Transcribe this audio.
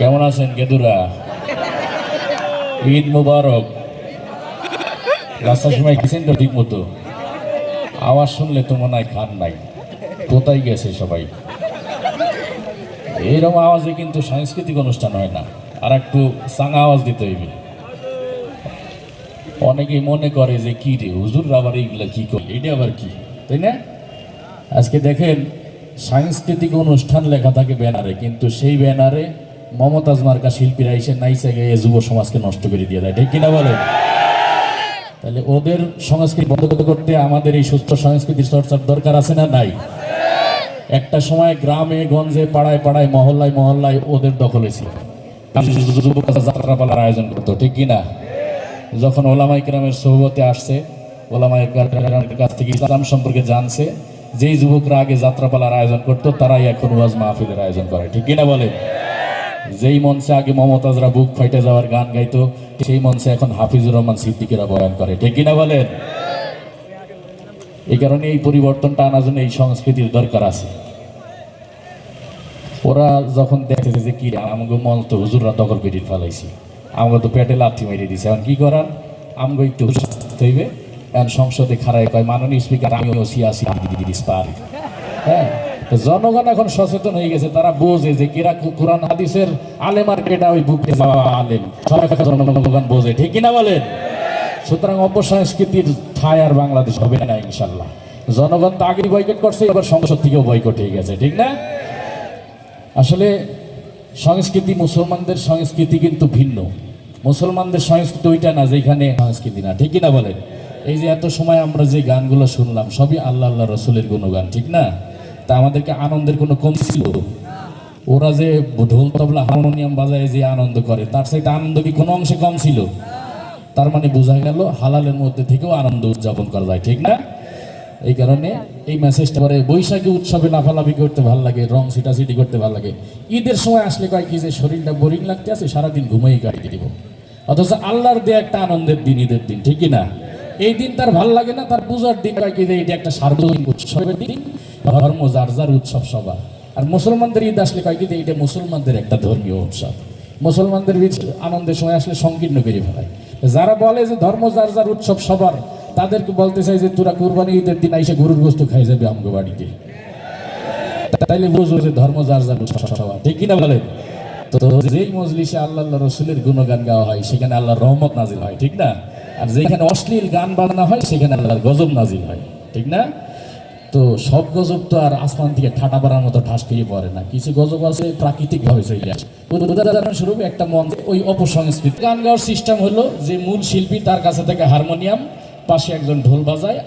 কেমন আছেন গেদুরা? ঈদ মুবারক। রাস্তার সময় গেছেন তো ঠিক মতো? আওয়াজ শুনলে তো মনে হয় খান নাই। কোথায় গেছে সবাই? এইরকম আওয়াজে কিন্তু সাংস্কৃতিক অনুষ্ঠান হয় না। আর একটু সাঙা আওয়াজ দিতে হইবে। অনেকেই মনে করে যে, কি রে হুজুর আবার এইগুলা কি করে? এটা আবার কি? তাই না? আজকে দেখেন, সাংস্কৃতিক অনুষ্ঠান লেখা থাকে ব্যানারে, কিন্তু সেই ব্যানারে মমতাজ মার্কা শিল্পীরা এসে নাইসে গিয়ে যুব সমাজকে নষ্ট করে দিয়ে দেয়, ঠিক কিনা বলেন? তাহলে ওদের সংস্কৃতি বন্ধ করতে আমাদের এই সুস্থ সংস্কৃতির চর্চার দরকার আছে না নাই? একটা সময় গ্রামে, গঞ্জে, পাড়ায় পাড়ায়, মহল্লায় মহল্লায় ওদের দখলে ছিল যাত্রাপালার আয়োজন করতো, ঠিক কিনা? যখন ওলামাই গ্রামের সহবতে আসছে ওলামাই গ্রামের কাছ থেকে ইসলাম সম্পর্কে জানছে, যেই যুবকরা আগে যাত্রাপালার আয়োজন করতো, তারাই এখন ওয়াজ মাহফিলের আয়োজন করে, ঠিক কিনা বলেন? যেই মঞ্চে আগে মমতাজরা বুক ফাইটে যাওয়ার গান গাইতো, সেই মঞ্চে এখন হাফিজুর রহমান সিদ্দিকেরা বয়ান করে। ঠিক কিনা বলেন? এই কারণে এই পরিবর্তনটা আনার জন্য এই সংস্কৃতির দরকার আছে। ওরা যখন দেখতেছে যে কি আমাকে মঞ্চ তো হুজুররা দখল করে ফেলাইছি। আমাকে তো পেটে লাথি মেরে দিছে। এখন কি করার? আমাকে একটু হইবে। এখন সংসদে খারাই কয়, মাননীয় স্পিকার আমিও সিয়াসি পারি। হ্যাঁ? জনগণ এখন সচেতন হয়ে গেছে, তারা বোঝে যে কিরা কোরআন, হাদিসের আলেমার কেটা ওই বুকে যাওয়া আলেম। সবাই জনগণ বোঝে, ঠিক কিনা বলেন? সুতরাং অপসংস্কৃতির ঠায় আর বাংলাদেশ হবে না, ইনশাল্লাহ। জনগণ তো আগে বয়কট করছে, এবার সংসদ থেকেও বয়কট হয়ে গেছে, ঠিক না? আসলে সংস্কৃতি মুসলমানদের সংস্কৃতি কিন্তু ভিন্ন। মুসলমানদের সংস্কৃতি ওইটা না যেখানে সংস্কৃতি না, ঠিক না বলেন? এই যে এত সময় আমরা যে গানগুলো শুনলাম, সবই আল্লাহ আল্লাহ, রসুলের গুণগান, ঠিক না? তা আমাদেরকে আনন্দের কোনো কম ছিল? ওরা যে ঢোল তবলা, হারমোনিয়াম বাজায় যে আনন্দ করে, তার সাথে আনন্দ কি কোনো অংশে কম ছিল? তার মানে বোঝা গেল হালালের মধ্যে থেকেও আনন্দ উদযাপন করা যায়, ঠিক না? এই কারণে এই মেসেজটা পরে বৈশাখী উৎসবে লাফালাফি করতে ভালো লাগে, রং সিটাসিটি করতে ভালো লাগে। ঈদের সময় আসলে কয় কি যে শরীরটা বোরিং লাগতে আছে, সারাদিন ঘুমাই কাটিয়ে দিব। অথচ আল্লাহর দিয়ে একটা আনন্দের দিন, ঈদের দিন, ঠিক না? এই দিন তার ভালো লাগে না, তার পূজার দিন কয় কি যে এটা একটা সার্বজনীন উৎসবের দিন। ধর্ম, যার যার উৎসব সবার। আর মুসলমানদের ঈদ আসলে কয় এটা মুসলমানদের একটা ধর্মীয় উৎসব। মুসলমানদের আনন্দের সময় আসলে সংকীর্ণ করে ফেলায়। যারা বলে যে ধর্ম, যার যার উৎসব সবার, তাদেরকে বলতে চাই যে তোরা কুরবানি ঈদের দিন এসে গরুর গোস্ত খাই যাবে আমগো বাড়িতে। তাইলে বুঝব যে ধর্ম, যার যার উৎসব সবার। ঠিক কিনা বলেন? তো যেই মজলিসে আল্লাহ আল্লাহ রসুলের গুণগান গাওয়া হয়, সেখানে আল্লাহর রহমত নাজিল হয়, ঠিক না? আর যেখানে অশ্লীল গান বাজনা হয়, সেখানে আল্লাহর গজব নাজিল হয়, ঠিক না? তো সব গজব তো আর আসমান থেকে ঠাটা পড়ার মতো ঠাস খেয়ে পড়ে না। কিছু গজব আছে প্রাকৃতিক ভাবে চলে আসে। উদাহরণস্বরূপ একটা মন ওই অপসংস্কৃতি। গান গাওয়ার সিস্টেম হলো যে মূল শিল্পী তার কাছে থেকে হারমোনিয়াম পাশে একজন ঢোল বাজায়